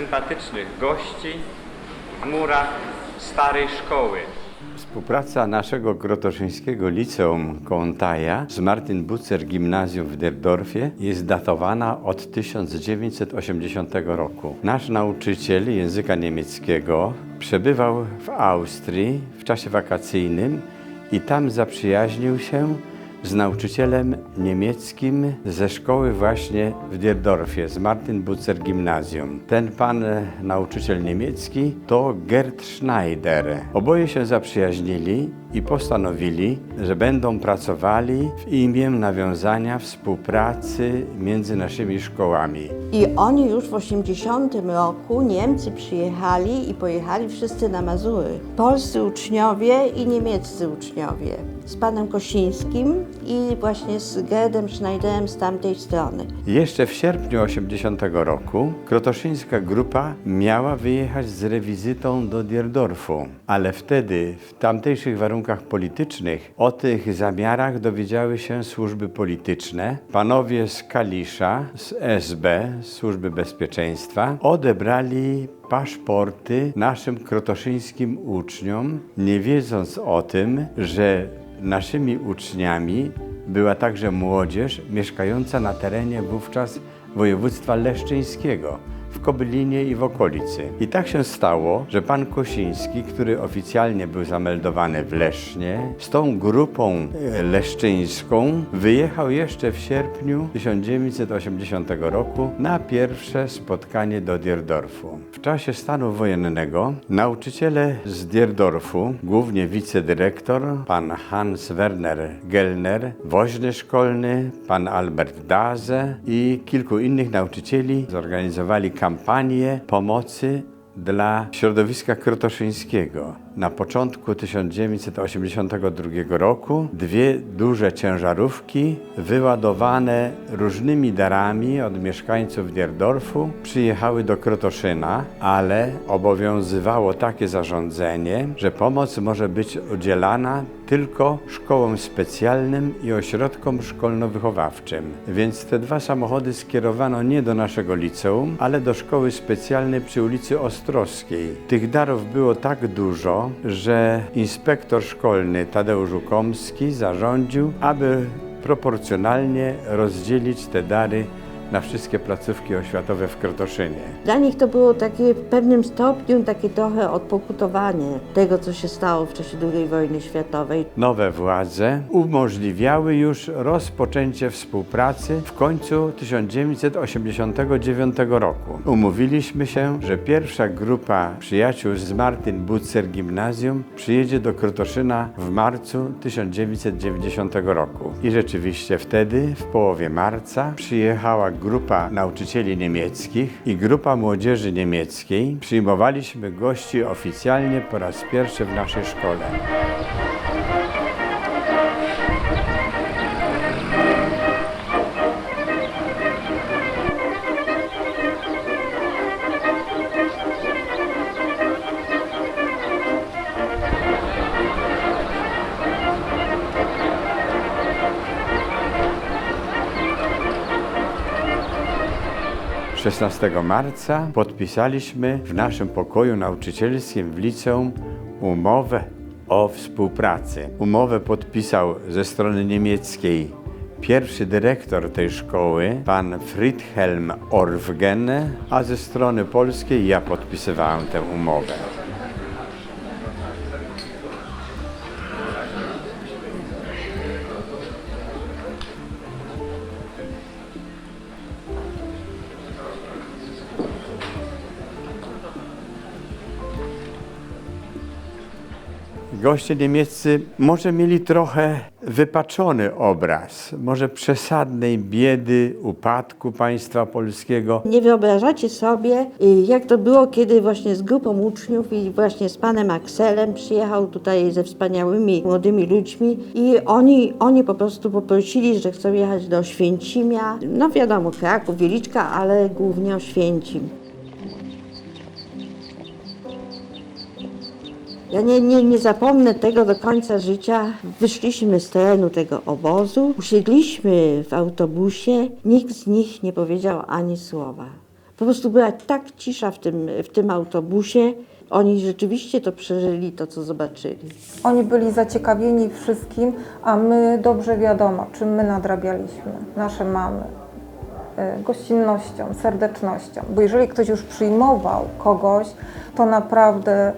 sympatycznych gości w murach starej szkoły. Współpraca naszego krotoszyńskiego liceum Kołątaja z Martin Bucer Gimnazjum w Derdorfie jest datowana od 1980 roku. Nasz nauczyciel języka niemieckiego przebywał w Austrii w czasie wakacyjnym i tam zaprzyjaźnił się z nauczycielem niemieckim ze szkoły właśnie w Dierdorfie, z Martin Bucer Gimnazjum. Ten pan e, nauczyciel niemiecki to Gerd Schneider. Oboje się zaprzyjaźnili i postanowili, że będą pracowali w imię nawiązania współpracy między naszymi szkołami. I oni już w 80 roku Niemcy przyjechali i pojechali wszyscy na Mazury. Polscy uczniowie i niemieccy uczniowie. Z panem Kosińskim i właśnie z Gerdem Schneiderem z tamtej strony. Jeszcze w sierpniu 80 roku krotoszyńska grupa miała wyjechać z rewizytą do Dierdorfu, ale wtedy w tamtejszych warunkach politycznych o tych zamiarach dowiedziały się służby polityczne. Panowie z Kalisza, z SB, Służby Bezpieczeństwa, odebrali paszporty naszym krotoszyńskim uczniom, nie wiedząc o tym, że naszymi uczniami była także młodzież mieszkająca na terenie wówczas województwa leszczyńskiego, w Kobylinie i w okolicy. I tak się stało, że pan Kosiński, który oficjalnie był zameldowany w Lesznie, z tą grupą e, leszczyńską wyjechał jeszcze w sierpniu 1980 roku na pierwsze spotkanie do Dierdorfu. W czasie stanu wojennego nauczyciele z Dierdorfu, głównie wicedyrektor, pan Hans Werner Gellner, woźny szkolny, pan Albert Daze i kilku innych nauczycieli zorganizowali kampanię pomocy dla środowiska krotoszyńskiego. Na początku 1982 roku dwie duże ciężarówki wyładowane różnymi darami od mieszkańców Dierdorfu przyjechały do Krotoszyna, ale obowiązywało takie zarządzenie, że pomoc może być udzielana tylko szkołom specjalnym i ośrodkom szkolno-wychowawczym. Więc te dwa samochody skierowano nie do naszego liceum, ale do szkoły specjalnej przy ulicy Ostrowskiej. Tych darów było tak dużo, że inspektor szkolny Tadeusz Ukomski zarządził, aby proporcjonalnie rozdzielić te dary na wszystkie placówki oświatowe w Krotoszynie. Dla nich to było takie w pewnym stopniu takie trochę odpokutowanie tego, co się stało w czasie II wojny światowej. Nowe władze umożliwiały już rozpoczęcie współpracy w końcu 1989 roku. Umówiliśmy się, że pierwsza grupa przyjaciół z Martin Butzer Gimnazjum przyjedzie do Krotoszyna w marcu 1990 roku. I rzeczywiście wtedy, w połowie marca, przyjechała grupa nauczycieli niemieckich i grupa młodzieży niemieckiej. Przyjmowaliśmy gości oficjalnie po raz pierwszy w naszej szkole. – 16 marca podpisaliśmy w naszym pokoju nauczycielskim w liceum umowę o współpracy. Umowę podpisał ze strony niemieckiej pierwszy dyrektor tej szkoły, pan Friedhelm Orfgen, a ze strony polskiej ja podpisywałem tę umowę. Goście niemieccy może mieli trochę wypaczony obraz, może przesadnej biedy, upadku państwa polskiego. Nie wyobrażacie sobie, y, jak to było, kiedy właśnie z grupą uczniów i właśnie z panem Akselem przyjechał tutaj ze wspaniałymi młodymi ludźmi i oni, oni po prostu poprosili, że chcą jechać do Oświęcimia. No wiadomo, Kraków, Wieliczka, ale głównie Oświęcim. Ja nie, nie, nie zapomnę tego do końca życia. Wyszliśmy z terenu tego obozu, usiedliśmy w autobusie, nikt z nich nie powiedział ani słowa. Po prostu była tak cisza w tym, w tym autobusie. Oni rzeczywiście to przeżyli, to co zobaczyli. Oni byli zaciekawieni wszystkim, a my dobrze wiadomo, czym my nadrabialiśmy, nasze mamy. y, Gościnnością, serdecznością. Bo jeżeli ktoś już przyjmował kogoś, to naprawdę e,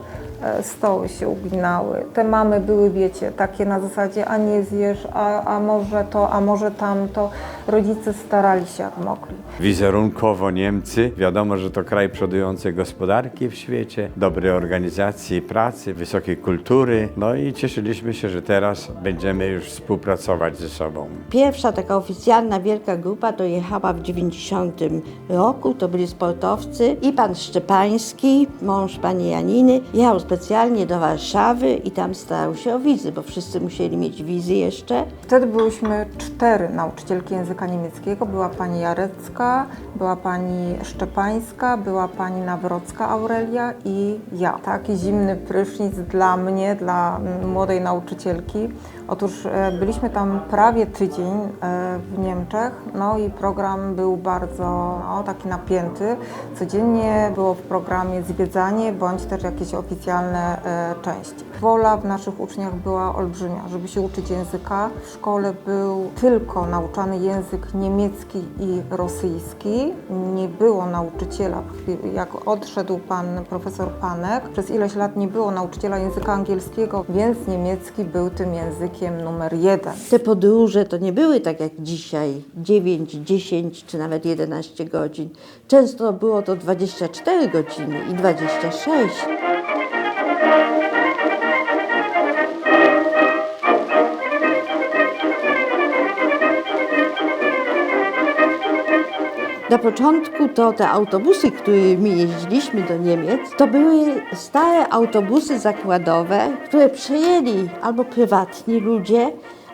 stoły się uginały. Te mamy były, wiecie, takie na zasadzie, a nie zjesz, a, a może to, a może tamto. Rodzice starali się jak mogli. Wizerunkowo Niemcy, wiadomo, że to kraj przodującej gospodarki w świecie, dobrej organizacji pracy, wysokiej kultury. No i cieszyliśmy się, że teraz będziemy już współpracować ze sobą. Pierwsza taka oficjalna wielka grupa to jechała w 90 roku, to byli sportowcy i pan Szczepański, mąż pani Janiny, jechał specjalnie do Warszawy i tam starał się o wizy, bo wszyscy musieli mieć wizy jeszcze. Wtedy byłyśmy cztery nauczycielki języka niemieckiego. Była pani Jarecka, była pani Szczepańska, była pani Nawrocka Aurelia i ja. Taki zimny prysznic dla mnie, dla młodej nauczycielki. Otóż e, byliśmy tam prawie tydzień e, w Niemczech, no i program był bardzo no, taki napięty. Codziennie było w programie zwiedzanie bądź też jakieś oficjalne e, części. Wola w naszych uczniach była olbrzymia, żeby się uczyć języka. W szkole był tylko nauczany język niemiecki i rosyjski. Nie było nauczyciela. Jak odszedł pan profesor Panek, przez ileś lat nie było nauczyciela języka angielskiego, więc niemiecki był tym językiem numer jeden. Te podróże to nie były tak jak dzisiaj 9, 10 czy nawet 11 godzin. Często było to 24 godziny i 26. Na początku to te autobusy, którymi jeździliśmy do Niemiec, to były stare autobusy zakładowe, które przejęli albo prywatni ludzie,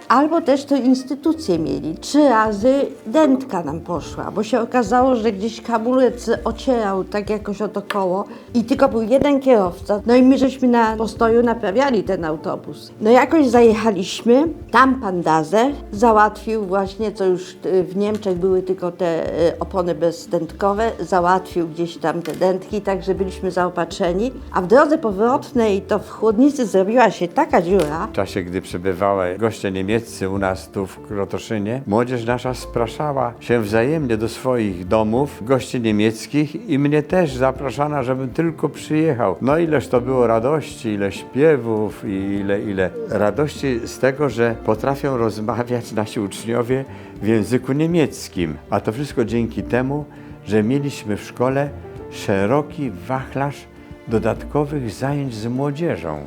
albo też to instytucje mieli. Trzy razy dętka nam poszła, bo się okazało, że gdzieś hamulec ocierał tak jakoś o to koło i tylko był jeden kierowca. No i my żeśmy na postoju naprawiali ten autobus. No jakoś zajechaliśmy, tam pan Dazer załatwił właśnie, co już y, w Niemczech były tylko te y, opony bezdętkowe, załatwił gdzieś tam te dętki, także byliśmy zaopatrzeni. A w drodze powrotnej to w chłodnicy zrobiła się taka dziura, W czasie, gdy przybywały goście niemieccy u nas tu w Krotoszynie, młodzież nasza spraszała się wzajemnie do swoich domów, gości niemieckich i mnie też zapraszano, żebym tylko przyjechał. No ileż to było radości, ile śpiewów i ile, ile radości z tego, że potrafią rozmawiać nasi uczniowie w języku niemieckim. A to wszystko dzięki temu, że mieliśmy w szkole szeroki wachlarz dodatkowych zajęć z młodzieżą.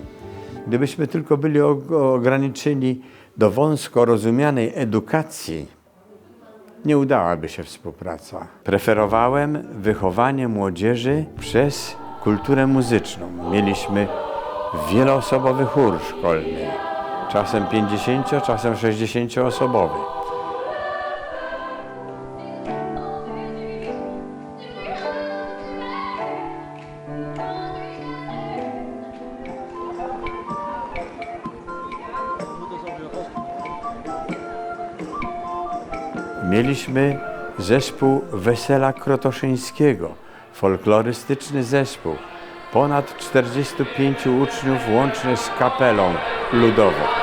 Gdybyśmy tylko byli ograniczeni do wąsko rozumianej edukacji, nie udałaby się współpraca. Preferowałem wychowanie młodzieży przez kulturę muzyczną. Mieliśmy wieloosobowy chór szkolny, czasem 50, czasem 60 osobowy. Mieliśmy zespół Wesela Krotoszyńskiego, folklorystyczny zespół. Ponad 45 uczniów łącznie z kapelą ludową.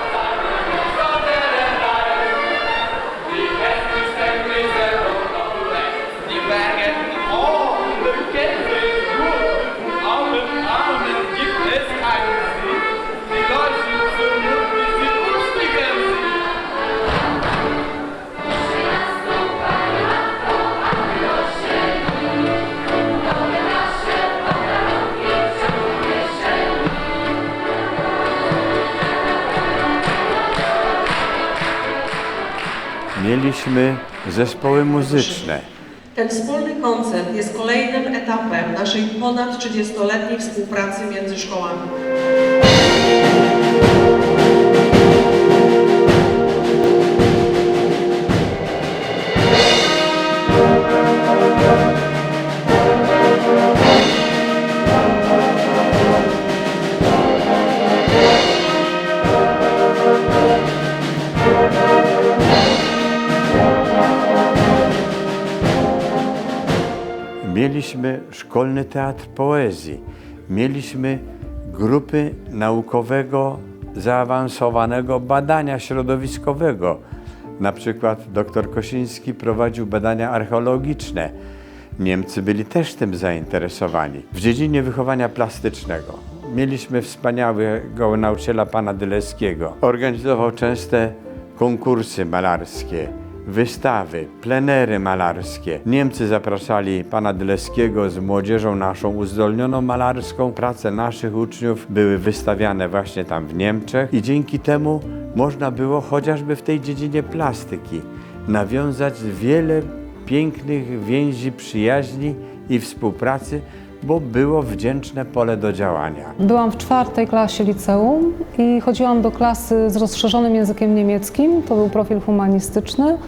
Zespoły muzyczne. Ten wspólny koncert jest kolejnym etapem naszej ponad 30-letniej współpracy między szkołami. Szkolny teatr poezji, mieliśmy grupy naukowego, zaawansowanego badania środowiskowego. Na przykład dr Kosiński prowadził badania archeologiczne. Niemcy byli też tym zainteresowani. W dziedzinie wychowania plastycznego mieliśmy wspaniałego nauczyciela pana Dyleskiego. Organizował częste konkursy malarskie, wystawy, plenery malarskie. Niemcy zapraszali pana Dyleskiego z młodzieżą naszą uzdolnioną malarską. Prace naszych uczniów były wystawiane właśnie tam w Niemczech i dzięki temu można było chociażby w tej dziedzinie plastyki nawiązać wiele pięknych więzi przyjaźni i współpracy, bo było wdzięczne pole do działania. Byłam w czwartej klasie liceum i chodziłam do klasy z rozszerzonym językiem niemieckim. To był profil humanistyczny.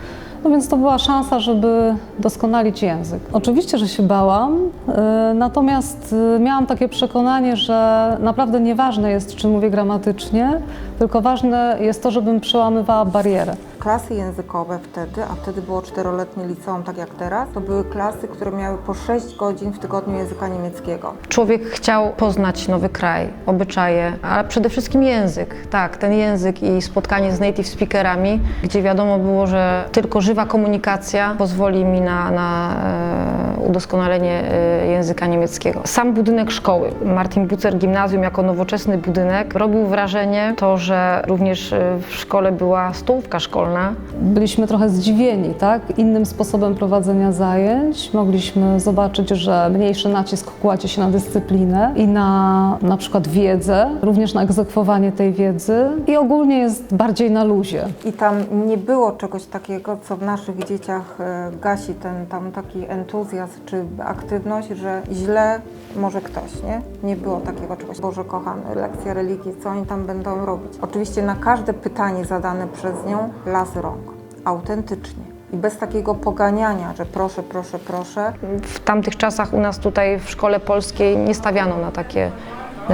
No więc to była szansa, żeby doskonalić język. Oczywiście, że się bałam, y, natomiast y, miałam takie przekonanie, że naprawdę nieważne jest, czy mówię gramatycznie, tylko ważne jest to, żebym przełamywała barierę. Klasy językowe wtedy, a wtedy było czteroletnie liceum, tak jak teraz, to były klasy, które miały po 6 godzin w tygodniu języka niemieckiego. Człowiek chciał poznać nowy kraj, obyczaje, ale przede wszystkim język. Tak, ten język i spotkanie z native speakerami, gdzie wiadomo było, że tylko żywa komunikacja pozwoli mi na, na e, udoskonalenie e, języka niemieckiego. Sam budynek szkoły, Martin Bucer Gimnazjum jako nowoczesny budynek, robił wrażenie to, że również e, w szkole była stołówka szkolna, Byliśmy trochę zdziwieni, tak? Innym sposobem prowadzenia zajęć. Mogliśmy zobaczyć, że mniejszy nacisk kładzie się na dyscyplinę i na na przykład wiedzę, również na egzekwowanie tej wiedzy i ogólnie jest bardziej na luzie. I tam nie było czegoś takiego, co w naszych dzieciach e, gasi ten tam taki entuzjazm czy aktywność, że źle może ktoś, nie? Nie było takiego czegoś. Boże kochany, lekcja religii, co oni tam będą robić? Oczywiście na każde pytanie zadane przez nią las rąk, autentycznie. I bez takiego poganiania, że proszę, proszę, proszę, w tamtych czasach u nas tutaj w szkole polskiej nie stawiano na takie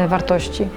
wartości.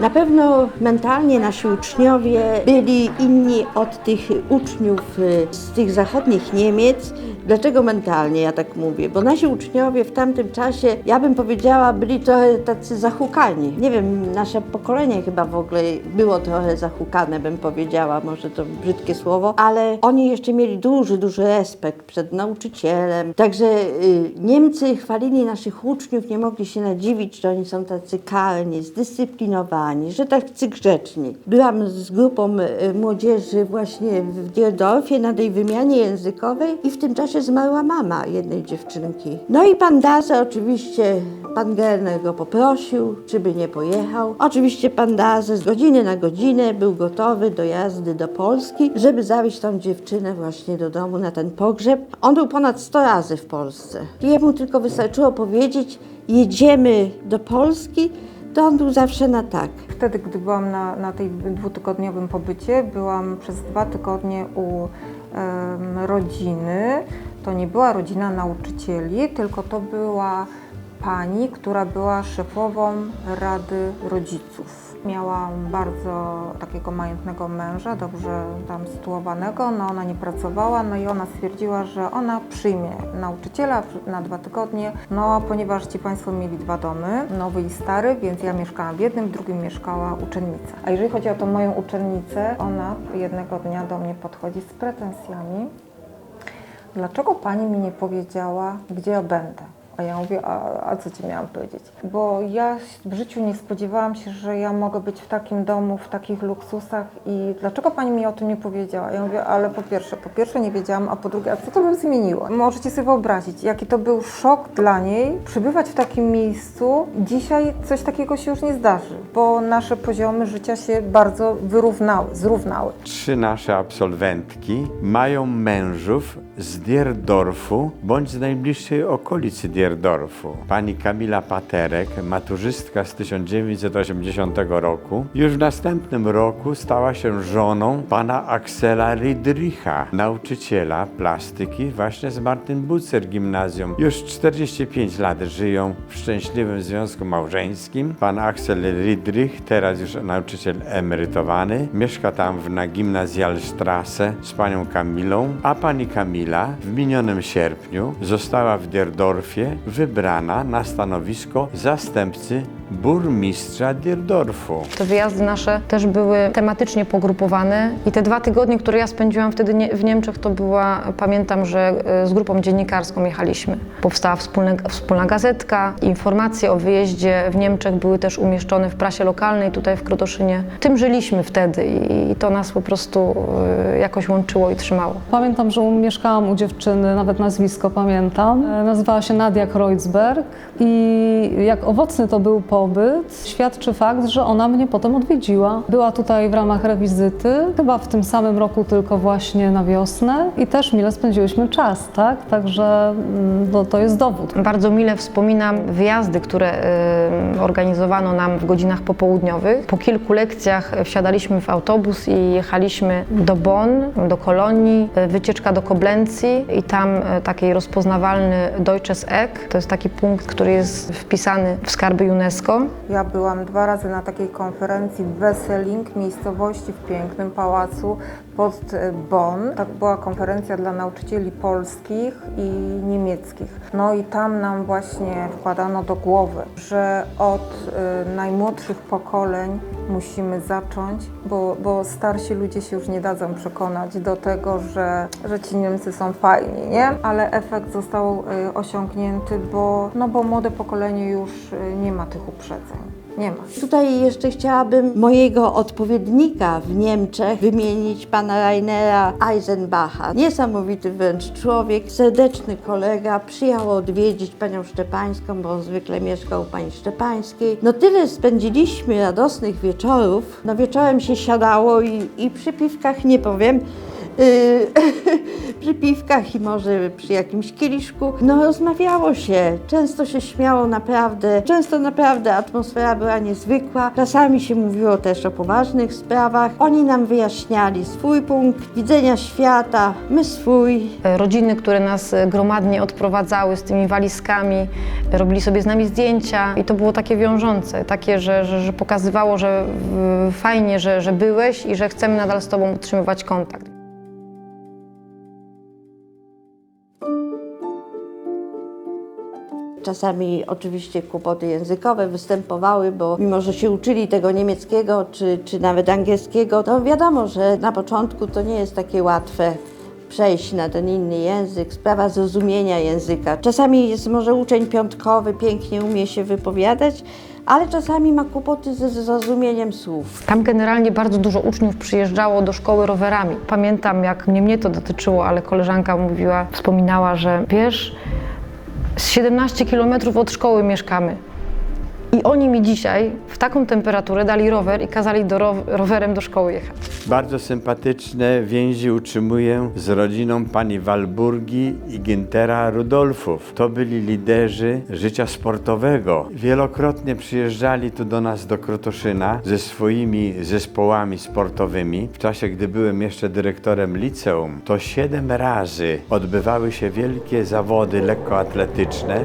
Na pewno mentalnie nasi uczniowie byli inni od tych uczniów y, z tych zachodnich Niemiec. Dlaczego mentalnie ja tak mówię? Bo nasi uczniowie w tamtym czasie, ja bym powiedziała, byli trochę tacy zahukani. Nie wiem, nasze pokolenie chyba w ogóle było trochę zahukane, bym powiedziała, może to brzydkie słowo, ale oni jeszcze mieli duży, duży respekt przed nauczycielem. Także y, Niemcy chwalili naszych uczniów, nie mogli się nadziwić, że oni są tacy karni, zdyscyplinowani, że tacy grzeczni. Byłam z grupą y, młodzieży właśnie w Dierdorfie na tej wymianie językowej i w tym czasie zmarła mama jednej dziewczynki. No i pan Daze oczywiście, pan Gerner go poprosił, czy by nie pojechał. Oczywiście pan Daze z godziny na godzinę był gotowy do jazdy do Polski, żeby zawieźć tą dziewczynę właśnie do domu na ten pogrzeb. On był ponad 100 razy w Polsce. Jemu tylko wystarczyło powiedzieć, jedziemy do Polski, to on był zawsze na tak. Wtedy, gdy byłam na, na tej dwutygodniowym pobycie, byłam przez dwa tygodnie u em, rodziny. To nie była rodzina nauczycieli, tylko to była pani, która była szefową Rady Rodziców. Miała bardzo takiego majętnego męża, dobrze tam sytuowanego, no ona nie pracowała, no i ona stwierdziła, że ona przyjmie nauczyciela na dwa tygodnie, no ponieważ ci Państwo mieli dwa domy, nowy i stary, więc ja mieszkałam w jednym, w drugim mieszkała uczennica. A jeżeli chodzi o tą moją uczennicę, ona jednego dnia do mnie podchodzi z pretensjami, dlaczego Pani mi nie powiedziała, gdzie ja będę? A ja mówię, a, a co Ci miałam powiedzieć? Bo ja w życiu nie spodziewałam się, że ja mogę być w takim domu, w takich luksusach i dlaczego Pani mi o tym nie powiedziała? Ja mówię, ale po pierwsze, po pierwsze nie wiedziałam, a po drugie, a co to by zmieniło? Możecie sobie wyobrazić, jaki to był szok dla niej, przybywać w takim miejscu. Dzisiaj coś takiego się już nie zdarzy, bo nasze poziomy życia się bardzo wyrównały, zrównały. Trzy nasze absolwentki mają mężów z Dierdorfu bądź z najbliższej okolicy Dierdorfu. Pani Kamila Paterek, maturzystka z 1980 roku, już w następnym roku stała się żoną pana Aksela Rydricha, nauczyciela plastyki właśnie z Martin Bucer Gimnazjum. Już 45 lat żyją w szczęśliwym związku małżeńskim. Pan Aksel Rydrich, teraz już nauczyciel emerytowany, mieszka tam w, na Gimnazjalstrasse z panią Kamilą, a pani Kamila w minionym sierpniu została w Dierdorfie wybrana na stanowisko zastępcy burmistrza Dierdorfu. Te wyjazdy nasze też były tematycznie pogrupowane i te dwa tygodnie, które ja spędziłam wtedy nie, w Niemczech, to była, pamiętam, że e, z grupą dziennikarską jechaliśmy. Powstała wspólne, wspólna gazetka, informacje o wyjeździe w Niemczech były też umieszczone w prasie lokalnej tutaj w Krotoszynie. Tym żyliśmy wtedy i, i to nas po prostu e, jakoś łączyło i trzymało. Pamiętam, że mieszkałam u dziewczyny, nawet nazwisko pamiętam. E, Nazywała się Nadia Kreuzberg i jak owocny to był pobyt, świadczy fakt, że ona mnie potem odwiedziła. Była tutaj w ramach rewizyty, chyba w tym samym roku, tylko właśnie na wiosnę i też mile spędziłyśmy czas, tak? Także mm, no, to jest dowód. Bardzo mile wspominam wyjazdy, które y, organizowano nam w godzinach popołudniowych. Po kilku lekcjach wsiadaliśmy w autobus i jechaliśmy do Bonn, do Kolonii, y, wycieczka do Koblencji i tam y, taki rozpoznawalny Deutsches Eck. To jest taki punkt, który jest wpisany w skarby UNESCO. Ja byłam dwa razy na takiej konferencji w Wesseling, miejscowości w pięknym pałacu pod e, Bonn. Tak była konferencja dla nauczycieli polskich i niemieckich. No i tam nam właśnie wkładano do głowy, że od e, najmłodszych pokoleń musimy zacząć, bo, bo starsi ludzie się już nie dadzą przekonać do tego, że, że ci Niemcy są fajni, nie? Ale efekt został e, osiągnięty, bo, no bo młode pokolenie już e, nie ma tych uprzedzeń. Nie ma. Tutaj jeszcze chciałabym mojego odpowiednika w Niemczech wymienić pana Rainera Eisenbacha. Niesamowity wręcz człowiek, serdeczny kolega, przyjechał odwiedzić panią Szczepańską, bo on zwykle mieszkał u pani Szczepańskiej. No tyle spędziliśmy radosnych wieczorów. No wieczorem się siadało i, i przy piwkach nie powiem, przy piwkach i może przy jakimś kieliszku. No rozmawiało się, często się śmiało naprawdę, często naprawdę atmosfera była niezwykła. Czasami się mówiło też o poważnych sprawach. Oni nam wyjaśniali swój punkt widzenia świata, my swój. Rodziny, które nas gromadnie odprowadzały z tymi walizkami, robili sobie z nami zdjęcia i to było takie wiążące, takie, że, że, że pokazywało, że y, fajnie, że, że byłeś i że chcemy nadal z Tobą utrzymywać kontakt. Czasami oczywiście kłopoty językowe występowały, bo mimo, że się uczyli tego niemieckiego czy, czy nawet angielskiego, to wiadomo, że na początku to nie jest takie łatwe przejść na ten inny język, sprawa zrozumienia języka. Czasami jest może uczeń piątkowy, pięknie umie się wypowiadać, ale czasami ma kłopoty ze zrozumieniem słów. Tam generalnie bardzo dużo uczniów przyjeżdżało do szkoły rowerami. Pamiętam, jak nie mnie to dotyczyło, ale koleżanka mówiła, wspominała, że wiesz, z 17 kilometrów od szkoły mieszkamy. I oni mi dzisiaj w taką temperaturę dali rower i kazali do ro rowerem do szkoły jechać. Bardzo sympatyczne więzi utrzymuję z rodziną pani Walburgi i Gintera Rudolfów. To byli liderzy życia sportowego. Wielokrotnie przyjeżdżali tu do nas do Krotoszyna ze swoimi zespołami sportowymi. W czasie, gdy byłem jeszcze dyrektorem liceum, to siedem razy odbywały się wielkie zawody lekkoatletyczne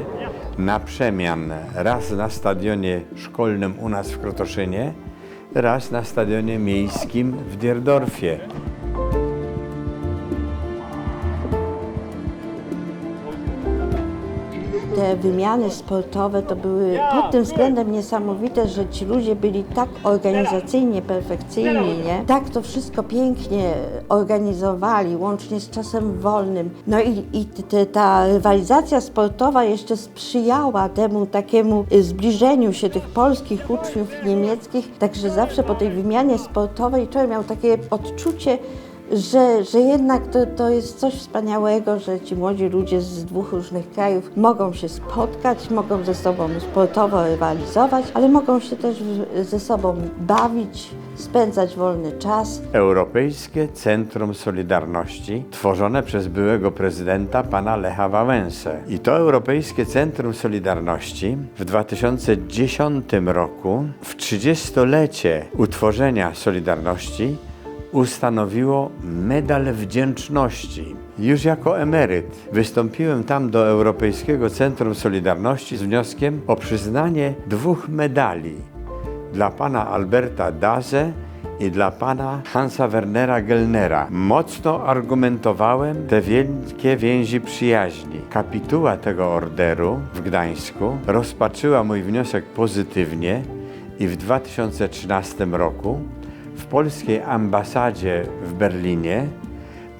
na przemian. Raz na stadionie szkolnym u nas w Krotoszynie, raz na stadionie miejskim w Dierdorfie. Te wymiany sportowe to były pod tym względem niesamowite, że ci ludzie byli tak organizacyjnie perfekcyjni, nie? Tak to wszystko pięknie organizowali, łącznie z czasem wolnym. No i, i te, ta rywalizacja sportowa jeszcze sprzyjała temu takiemu zbliżeniu się tych polskich uczniów niemieckich, także zawsze po tej wymianie sportowej człowiek miał takie odczucie, że, że jednak to, to jest coś wspaniałego, że ci młodzi ludzie z dwóch różnych krajów mogą się spotkać, mogą ze sobą sportowo rywalizować, ale mogą się też ze sobą bawić, spędzać wolny czas. Europejskie Centrum Solidarności, tworzone przez byłego prezydenta pana Lecha Wałęsę. I to Europejskie Centrum Solidarności w 2010 roku, w 30-lecie utworzenia Solidarności, ustanowiło Medal Wdzięczności. Już jako emeryt wystąpiłem tam do Europejskiego Centrum Solidarności z wnioskiem o przyznanie dwóch medali dla pana Alberta Daze i dla pana Hansa Wernera Gellnera. Mocno argumentowałem te wielkie więzi przyjaźni. Kapituła tego orderu w Gdańsku rozpatrzyła mój wniosek pozytywnie i w 2013 roku w polskiej ambasadzie w Berlinie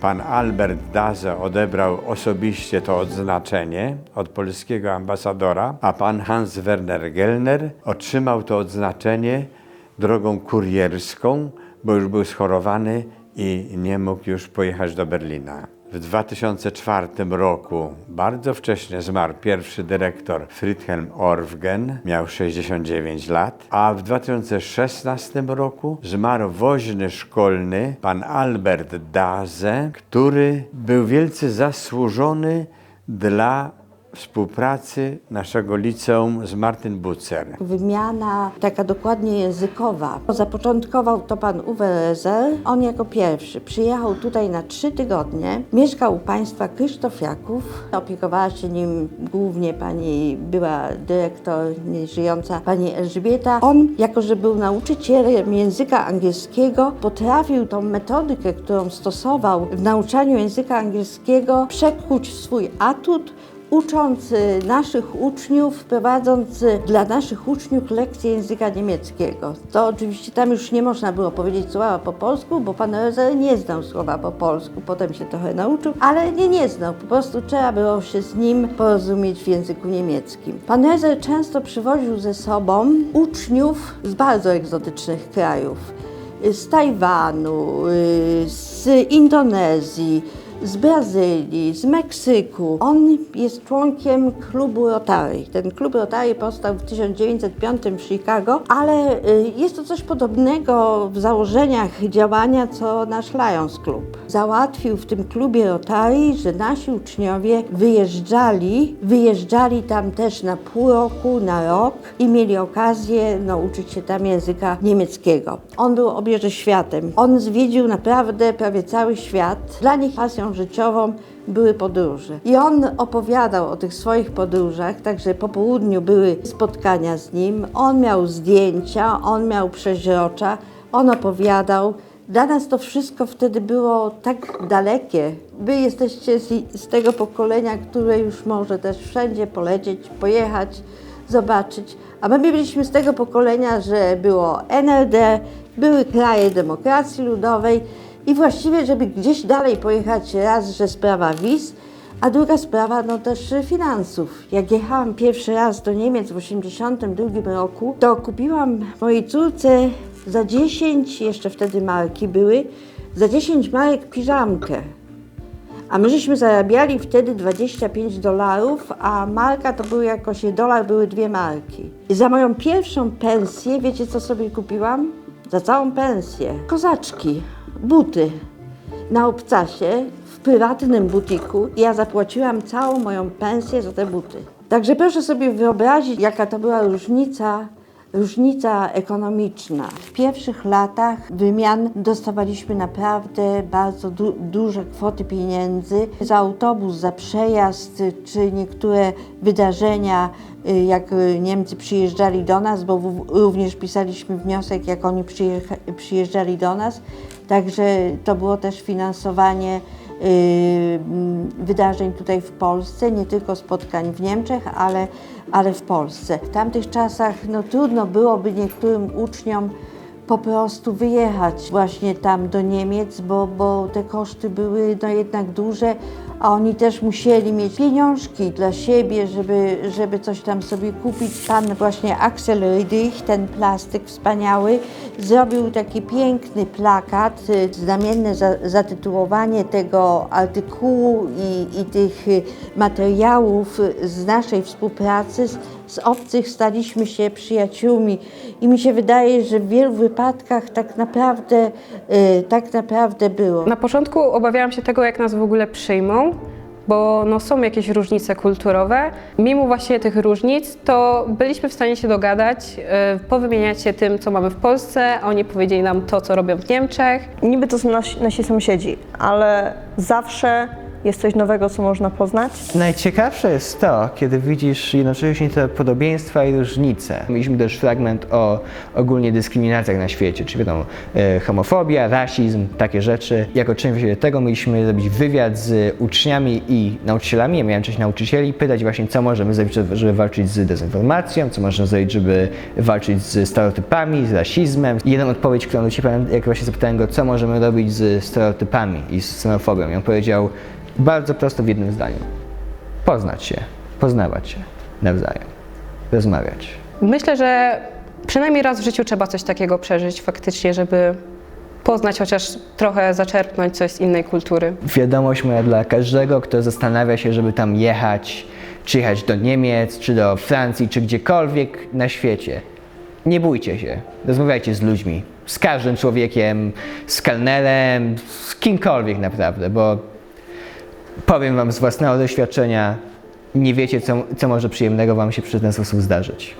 Pan Albert Daze odebrał osobiście to odznaczenie od polskiego ambasadora, a pan Hans Werner Gellner otrzymał to odznaczenie drogą kurierską, bo już był schorowany i nie mógł już pojechać do Berlina. W 2004 roku, bardzo wcześnie zmarł pierwszy dyrektor Friedhelm Orfgen, miał 69 lat, a w 2016 roku zmarł woźny szkolny pan Albert Daze, który był wielce zasłużony dla współpracy naszego liceum z Martin Bucer. Wymiana taka dokładnie językowa. Zapoczątkował to pan Uwe Rezer. On jako pierwszy przyjechał tutaj na trzy tygodnie. Mieszkał u państwa Krzysztofiaków. Opiekowała się nim głównie pani była dyrektor żyjąca pani Elżbieta. On, jako że był nauczycielem języka angielskiego, potrafił tą metodykę, którą stosował w nauczaniu języka angielskiego, przekuć swój atut ucząc y, naszych uczniów, prowadząc y, dla naszych uczniów lekcje języka niemieckiego. To oczywiście tam już nie można było powiedzieć słowa po polsku, bo pan Rezer nie znał słowa po polsku, potem się trochę nauczył, ale nie, nie znał, po prostu trzeba było się z nim porozumieć w języku niemieckim. Pan Rezer często przywoził ze sobą uczniów z bardzo egzotycznych krajów, y, z Tajwanu, z Indonezji, z Brazylii, z Meksyku. On jest członkiem klubu Rotary. Ten klub Rotary powstał w 1905 w Chicago, ale y, jest to coś podobnego w założeniach działania, co nasz Lions Club. Załatwił w tym klubie Rotary, że nasi uczniowie wyjeżdżali, wyjeżdżali tam też na pół roku, na rok i mieli okazję nauczyć się tam języka niemieckiego. On był obieży światem. On zwiedził naprawdę prawie cały świat. Dla nich pasją życiową były podróże. I on opowiadał o tych swoich podróżach, także po południu były spotkania z nim. On miał zdjęcia, on miał przeźrocza, on opowiadał. Dla nas to wszystko wtedy było tak dalekie. Wy jesteście z, z tego pokolenia, które już może też wszędzie polecieć, pojechać, zobaczyć. A my byliśmy z tego pokolenia, że było NRD, były kraje demokracji ludowej i właściwie, żeby gdzieś dalej pojechać, raz, że sprawa wiz, a druga sprawa, no też finansów. Jak jechałam pierwszy raz do Niemiec w 1982 roku, to kupiłam mojej córce za 10, jeszcze wtedy marki były, za 10 marek piżamkę. A my żeśmy zarabiali wtedy 25 dolarów, a marka to był jakoś, dolar były dwie marki. I za moją pierwszą pensję, wiecie co sobie kupiłam? Za całą pensję. Kozaczki, buty na obcasie w prywatnym butiku ja zapłaciłam całą moją pensję za te buty. Także proszę sobie wyobrazić, jaka to była różnica różnica ekonomiczna. W pierwszych latach wymian dostawaliśmy naprawdę bardzo du duże kwoty pieniędzy za autobus, za przejazd, czy niektóre wydarzenia, y, jak Niemcy przyjeżdżali do nas, bo również pisaliśmy wniosek, jak oni przyjeżdżali do nas. Także to było też finansowanie wydarzeń tutaj w Polsce, nie tylko spotkań w Niemczech, ale, ale w Polsce. W tamtych czasach no, trudno byłoby niektórym uczniom po prostu wyjechać właśnie tam do Niemiec, bo, bo te koszty były no, jednak duże, a oni też musieli mieć pieniążki dla siebie, żeby, żeby coś tam sobie kupić. Pan właśnie Axel Rydych, ten plastyk wspaniały, zrobił taki piękny plakat, y, znamienne za, zatytułowanie tego artykułu i, i tych materiałów z naszej współpracy obcych staliśmy się przyjaciółmi i mi się wydaje, że w wielu wypadkach tak naprawdę, y, tak naprawdę było. Na początku obawiałam się tego, jak nas w ogóle przyjmą, bo no, są jakieś różnice kulturowe. Mimo właśnie tych różnic, to byliśmy w stanie się dogadać, yy, powymieniać się tym, co mamy w Polsce, a oni powiedzieli nam to, co robią w Niemczech. Niby to są nasi, nasi sąsiedzi, ale zawsze jest coś nowego, co można poznać. Najciekawsze jest to, kiedy widzisz jednocześnie te podobieństwa i różnice. Mieliśmy też fragment o ogólnie dyskryminacjach na świecie, czyli wiadomo, e, homofobia, rasizm, takie rzeczy. Jako część tego mieliśmy zrobić wywiad z uczniami i nauczycielami. Ja miałem część nauczycieli, pytać właśnie, co możemy zrobić, żeby- walczyć z dezinformacją, co możemy zrobić, żeby walczyć z stereotypami, z rasizmem. Jedną odpowiedź, którą do Ciebie jak właśnie zapytałem go, co możemy robić z stereotypami i z ksenofobią. I on powiedział bardzo prosto w jednym zdaniu. Poznać się, poznawać się nawzajem, rozmawiać. Myślę, że przynajmniej raz w życiu trzeba coś takiego przeżyć faktycznie, żeby poznać chociaż trochę, zaczerpnąć coś z innej kultury. Wiadomość moja dla każdego, kto zastanawia się, żeby tam jechać, czy jechać do Niemiec, czy do Francji, czy gdziekolwiek na świecie. Nie bójcie się, rozmawiajcie z ludźmi, z każdym człowiekiem, z kelnerem, z kimkolwiek naprawdę, bo powiem Wam z własnego doświadczenia, nie wiecie, co, co może przyjemnego Wam się przy ten sposób zdarzyć.